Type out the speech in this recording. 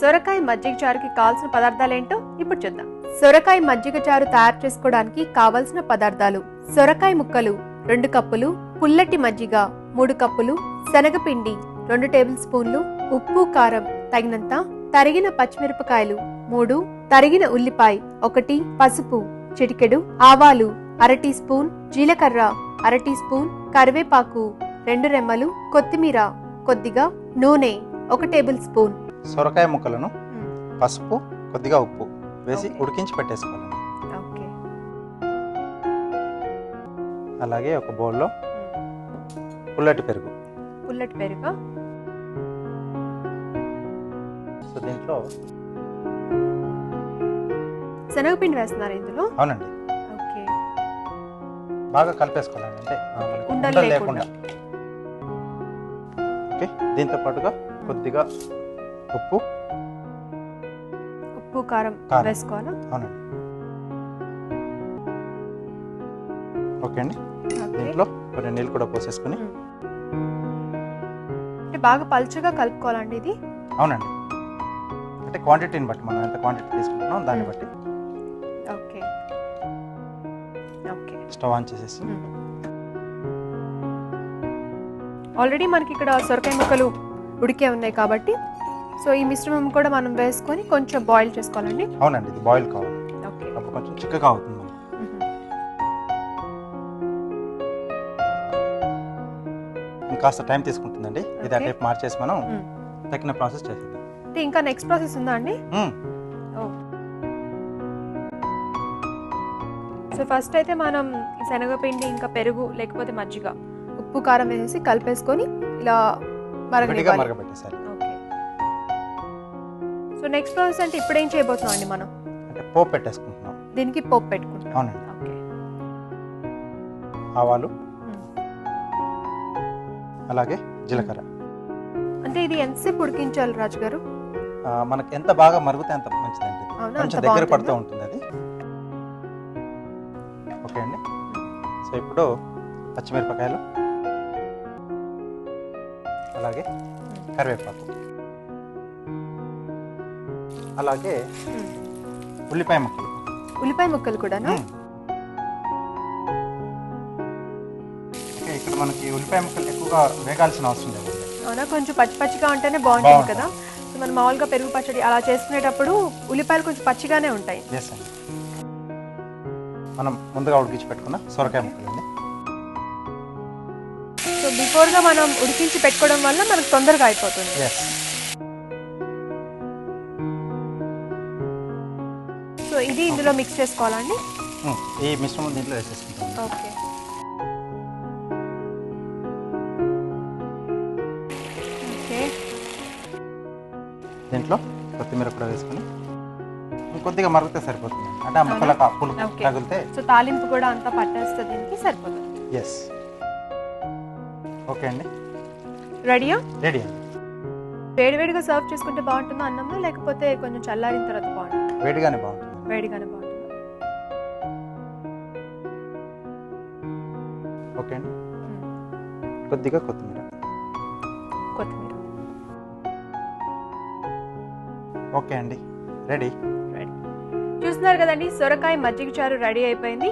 సొరకాయ మజ్జిగ చారుకి కావాల్సిన పదార్థాలు ఏంటో ఇప్పుడు చూద్దాం. సొరకాయ మజ్జిగ చారు తయారు చేసుకోవడానికి కావలసిన పదార్థాలు సొరకాయ ముక్కలు రెండు కప్పులు పుల్లటి మజ్జిగ మూడు కప్పులు శనగపిండి రెండు టేబుల్ స్పూన్లు ఉప్పు కారం తగినంత తరిగిన పచ్చిమిరపకాయలు మూడు తరిగిన ఉల్లిపాయ ఒకటి పసుపు చిటికెడు ఆవాలు అర టీ స్పూన్ జీలకర్ర అర టీ స్పూన్ కరివేపాకు రెండు రెమ్మలు కొత్తిమీర కొద్దిగా నూనె ఒక టేబుల్ స్పూన్. సొరకాయ ముక్కలను పసుపు కొద్దిగా ఉప్పు వేసి. ఉడికించి పెట్టేసుకోవాలండి. ఓకే. అలాగే ఒక బౌల్లో పుల్లటి పెరుగు. పుల్లటి పెరుగు. సో దీంట్లో శనగపిండి వేస్తున్నారు ఇందులో? అవునండి. ఓకే. బాగా కలిపేసుకోవాలండి. అంటే ఉండలు లేకుండా. ఓకే. దీంతో పాటుగా కొద్దిగా ఉప్పు. ఉప్పు కారం. వేసుకోవాలా? అవునండి. ఓకే అండి. దీంట్లో కొన్ని నీళ్ళు కూడా పోసేసుకుని. అంటే బాగా పలుచగా కలుపుకోవాలండి ఇది? అవునండి. అంటే క్వాంటిటీని బట్టి మనం ఎంత క్వాంటిటీ తీసుకుంటున్నాం దాన్ని. బట్టి. ఓకే. ఓకే. స్టవ్ ఆన్ చేసేసి. ఆల్రెడీ మనకి ఇక్కడ సొరకాయ ముక్కలు ఉడికే ఉన్నాయి కాబట్టి సో ఈ మిశ్రమం కూడా మనం వేసుకొని కొంచెం బాయిల్ చేసుకోవాలండి. అవునండి ఇది బాయిల్ కావాలి. ఓకే. అప్పుడు కొంచెం చిక్కగా అవుతుంది. ఇంకాస్త టైం తీసుకుంటుందండి. ఇది. అటైపు మార్చేసి మనం. తగిన ప్రాసెస్ చేసేద్దాం. అంటే ఇంకా నెక్స్ట్ ప్రాసెస్ ఉందా అండి. సో ఫస్ట్ అయితే మనం శనగపిండి ఇంకా పెరుగు లేకపోతే మజ్జిగ ఉప్పు కారం వేసేసి కలిపేసుకొని ఇలా ఓకే సో నెక్స్ట్ ప్రాసెస్ అంటే ఇప్పుడు ఏం చేయబోతున్నాం అండి మనం? అంటే పోపు పెట్టేసుకుంటున్నాం. దీనికి పోపు పెట్టుకుంటాం అవునండి. ఓకే. ఆవాలు. అలాగే జీలకర్ర. అంటే ఇది ఎంతసేపు ఉడికించాలి రాజు గారు మనకి ఎంత బాగా మరుగుతే అంత మంచిదండి? కొంచెం దగ్గర? పడుతూ ఉంటుంది అది. ఓకే అండి. సో ఇప్పుడు పచ్చిమిరపకాయలు అలాగే కరివేపాకు. అలాగే. ఉల్లిపాయ ముక్కలు. ఉల్లిపాయ ముక్కలు కూడానా? ఇక్కడ మనకి ఉల్లిపాయ ముక్కలు ఎక్కువగా వేగాల్సిన అవసరం లేదు. అవునా? కొంచెం పచ్చి పచ్చిగా ఉంటేనే బాగుంటుంది. కదా? సో మనం మామూలుగా పెరుగు పచ్చడి అలా చేసుకునేటప్పుడు ఉల్లిపాయలు కొంచెం పచ్చిగానే ఉంటాయి. మనం ముందుగా ఉడికించి పెట్టుకున్న సొరకాయ ముక్కలు సో బిఫోర్గా మనం ఉడికించి పెట్టుకోవడం వల్ల మనకు తొందరగా అయిపోతుంది. ఇది ఇందులో మిక్స్ చేసుకోవాలండి ఈ మిశ్రమం దీంట్లో వేసేసుకుంటాం ఓకే. ఓకే. దీంట్లో కొత్తిమీర కూడా వేసుకుని కొద్దిగా మరిగితే సరిపోతుంది. అంటే ఆ ముక్కలకు ఓకే. తగిలితే సో తాలింపు కూడా అంతా పట్టేస్తే దీనికి సరిపోతుంది. ఎస్ ఓకే అండి. రెడీయా రెడీ వేడివేడిగా సర్వ్ చేసుకుంటే బాగుంటుందా అన్నంలో లేకపోతే కొంచెం చల్లారిన తర్వాత బాగుంటుంది? వేడిగానే బాగుంటుంది? ఓకే అండి. మ్మ్. కొద్దిగా కొత్తిమీర. కొత్తిమీర. ఓకే అండి. రెడీ. రెడీ. చూస్తున్నారు కదండి సొరకాయ మజ్జిగ చారు రెడీ అయిపోయింది.